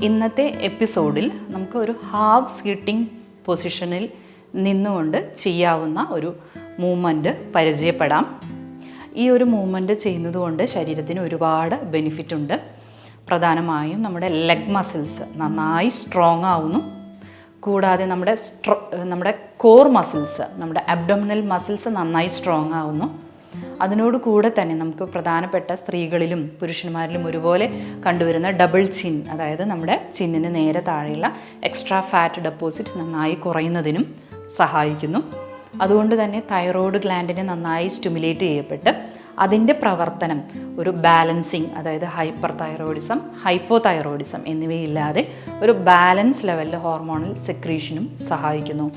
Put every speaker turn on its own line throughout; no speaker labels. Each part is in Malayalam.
ഇന്നത്തെ എപ്പിസോഡിൽ നമുക്ക് ഒരു ഹാഫ് സീറ്റിംഗ് പൊസിഷനിൽ നിന്നുകൊണ്ട് ചെയ്യാവുന്ന ഒരു മൂവ്മെന്റ് പരിചയപ്പെടാം. ഈ ഒരു മൂവ്മെന്റ് ചെയ്യുന്നത് കൊണ്ട് ശരീരത്തിന് ഒരുപാട് ബെനിഫിറ്റ് ഉണ്ട്. പ്രധാനമായും നമ്മുടെ ലെഗ് മസിൽസ് നന്നായി സ്ട്രോങ് ആവുന്നു. കൂടാതെ നമ്മുടെ സ്ട്രോ നമ്മുടെ കോർ മസിൽസ് നമ്മുടെ അബ്ഡോമിനൽ മസിൽസ് നന്നായി സ്ട്രോങ് ആവുന്നു. അതിനോട് കൂടെ തന്നെ നമുക്ക് പ്രധാനപ്പെട്ട സ്ത്രീകളിലും പുരുഷന്മാരിലും ഒരുപോലെ കണ്ടുവരുന്ന ഡബിൾ ചിൻ അതായത് നമ്മുടെ ചിന്നിന് നേരെ താഴെയുള്ള എക്സ്ട്രാ ഫാറ്റ് ഡെപ്പോസിറ്റ് നന്നായി കുറയുന്നതിനും സഹായിക്കുന്നു. അതുകൊണ്ട് തന്നെ തൈറോയ്ഡ് ഗ്ലാൻഡിനെ നന്നായി സ്റ്റിമുലേറ്റ് ചെയ്യപ്പെട്ട് അതിന്റെ പ്രവർത്തനം ഒരു ബാലൻസിങ് അതായത് ഹൈപ്പർ തൈറോയിഡിസം ഹൈപ്പോ തൈറോയിഡിസം എന്നിവയില്ലാതെ ഒരു ബാലൻസ് ലെവലിൽ ഹോർമോണൽ സെക്രീഷനും സഹായിക്കുന്നു.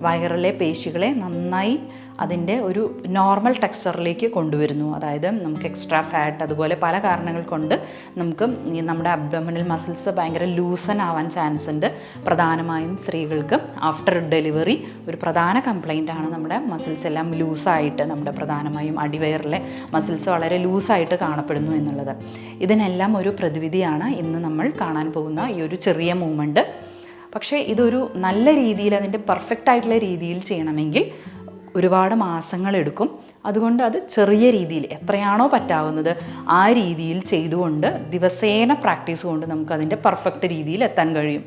വയറിലെ പേശികളെ നന്നായി അതിന്റെ ഒരു നോർമൽ ടെക്സ്ചറിലേക്ക് കൊണ്ടുവരുന്നു. അതായത് നമുക്ക് എക്സ്ട്രാ ഫാറ്റ് അതുപോലെ പല കാരണങ്ങൾ കൊണ്ട് നമുക്ക് നമ്മുടെ അബ്ഡോമിനൽ മസിൽസ് ഭയങ്കര ലൂസൻ ആവാൻ ചാൻസ് ഉണ്ട്. പ്രധാനമായും സ്ത്രീകൾക്ക് ആഫ്റ്റർ ഡെലിവറി ഒരു പ്രധാന കംപ്ലൈന്റ് ആണ് നമ്മുടെ മസിൽസ് എല്ലാം ലൂസായിട്ട് നമ്മുടെ പ്രധാനമായും അടിവയറിലെ മസിൽസ് വളരെ ലൂസായിട്ട് കാണപ്പെടുന്നു എന്നുള്ളത്. ഇതിനെല്ലാം ഒരു പ്രതിവിധിയാണ് ഇന്ന് നമ്മൾ കാണാൻ പോകുന്ന ഈ ഒരു ചെറിയ മൂവ്മെന്റ് പക്ഷേ ഇതൊരു നല്ല രീതിയിൽ അതിന്റെ പെർഫെക്റ്റ് ആയിട്ടുള്ള രീതിയിൽ ചെയ്യണമെങ്കിൽ ഒരുപാട് മാസങ്ങളെടുക്കും. അതുകൊണ്ട് അത് ചെറിയ രീതിയിൽ എത്രയാണോ പറ്റാവുന്നത് ആ രീതിയിൽ ചെയ്തുകൊണ്ട് ദിവസേന പ്രാക്ടീസ് കൊണ്ട് നമുക്ക് അതിന്റെ പെർഫെക്റ്റ് രീതിയിൽ എത്താൻ കഴിയും.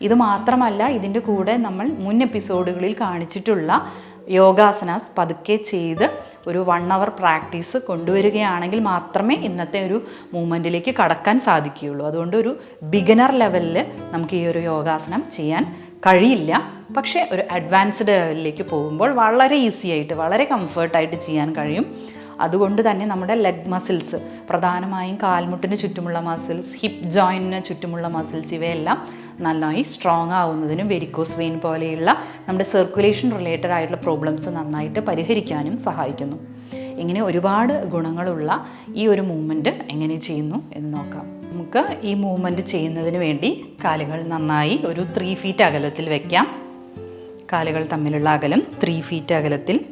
ഇത് മാത്രമല്ല ഇതിന്റെ കൂടെ നമ്മൾ മുൻ എപ്പിസോഡുകളിൽ കാണിച്ചിട്ടുള്ള യോഗാസനാസ് പതുക്കെ ചെയ്ത് ഒരു വൺ അവർ പ്രാക്ടീസ് കൊണ്ടുവരികയാണെങ്കിൽ മാത്രമേ ഇന്നത്തെ ഒരു മൂവ്മെന്റിലേക്ക് കടക്കാൻ സാധിക്കുകയുള്ളൂ. അതുകൊണ്ട് ഒരു ബിഗിനർ ലെവലിൽ നമുക്ക് ഈ ഒരു യോഗാസനം ചെയ്യാൻ കഴിയില്ല. പക്ഷേ ഒരു അഡ്വാൻസ്ഡ് ലെവലിലേക്ക് പോകുമ്പോൾ വളരെ ഈസി ആയിട്ട് വളരെ കംഫർട്ടായിട്ട് ചെയ്യാൻ കഴിയും. അതുകൊണ്ട് തന്നെ നമ്മുടെ ലെഗ് മസിൽസ് പ്രധാനമായും കാൽമുട്ടിന് ചുറ്റുമുള്ള മസിൽസ് ഹിപ്പ് ജോയിന്റിന് ചുറ്റുമുള്ള മസിൽസ് ഇവയെല്ലാം നന്നായി സ്ട്രോങ് ആവുന്നതിനും വെരിക്കോസ് വെയിൻ പോലെയുള്ള നമ്മുടെ സർക്കുലേഷൻ റിലേറ്റഡ് ആയിട്ടുള്ള പ്രോബ്ലംസ് നന്നായിട്ട് പരിഹരിക്കാനും സഹായിക്കുന്നു. ഇങ്ങനെ ഒരുപാട് ഗുണങ്ങളുള്ള ഈ ഒരു മൂവ്മെന്റ് എങ്ങനെ ചെയ്യുന്നു എന്ന് നോക്കാം. നമുക്ക് ഈ മൂവ്മെന്റ് ചെയ്യുന്നതിന് വേണ്ടി കാലുകൾ നന്നായി ഒരു ത്രീ ഫീറ്റ് അകലത്തിൽ വയ്ക്കാം കാലുകൾ തമ്മിലുള്ള അകലം ത്രീ ഫീറ്റ് അകലത്തിൽ.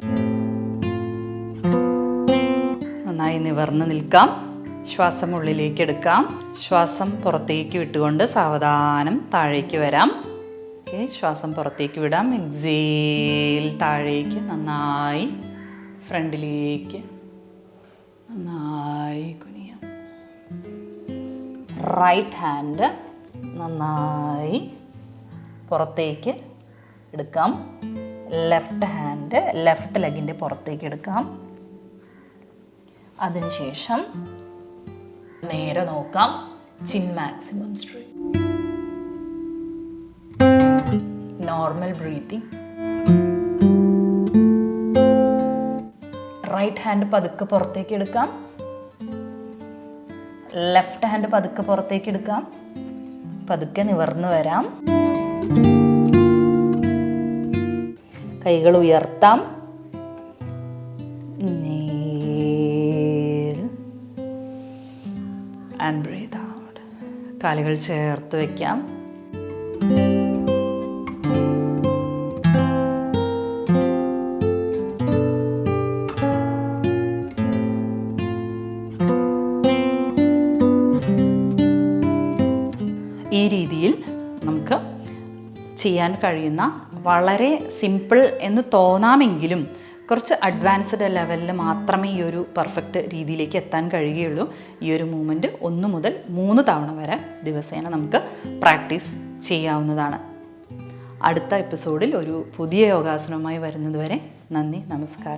നന്നായി നിവർന്ന് നിൽക്കാം. ശ്വാസം ഉള്ളിലേക്ക് എടുക്കാം. ശ്വാസം പുറത്തേക്ക് വിട്ടുകൊണ്ട് സാവധാനം താഴേക്ക് വരാം. ഓക്കെ ശ്വാസം പുറത്തേക്ക് വിടാം. എക്സേൽ താഴേക്ക് നന്നായി ഫ്രണ്ടിലേക്ക് നന്നായി കുനിയാം. റൈറ്റ് ഹാൻഡ് നന്നായി പുറത്തേക്ക് എടുക്കാം. ലെഫ്റ്റ് ഹാൻഡ് ലെഫ്റ്റ് ലെഗിന്റെ പുറത്തേക്ക് എടുക്കാം. അതിനുശേഷം നേരെ നോക്കാം. Chin maximum straight normal breathing right hand പതുക്കെ പുറത്തേക്ക് എടുക്കാം. ലെഫ്റ്റ് ഹാൻഡ് പതുക്കെ പുറത്തേക്ക് എടുക്കാം. പതുക്കെ നിവർന്നു വരാം. കൈകൾ ഉയർത്താം. ആൻഡ് ബ്രീത്ത് ഔട്ട് കാലുകൾ ചേർത്ത് വെക്കാം. ഈ രീതിയിൽ നമുക്ക് ചെയ്യാൻ കഴിയുന്ന വളരെ സിമ്പിൾ എന്ന് തോന്നാമെങ്കിലും കുറച്ച് അഡ്വാൻസ്ഡ് ലെവലിൽ മാത്രമേ ഈ ഒരു പെർഫെക്റ്റ് രീതിയിലേക്ക് എത്താൻ കഴിയുകയുള്ളൂ. ഈ ഒരു മൂവ്മെന്റ് ഒന്ന് മുതൽ മൂന്ന് തവണ വരെ ദിവസേന നമുക്ക് പ്രാക്ടീസ് ചെയ്യാവുന്നതാണ്. അടുത്ത എപ്പിസോഡിൽ ഒരു പുതിയ യോഗാസനവുമായി വരുന്നതുവരെ നന്ദി നമസ്കാരം.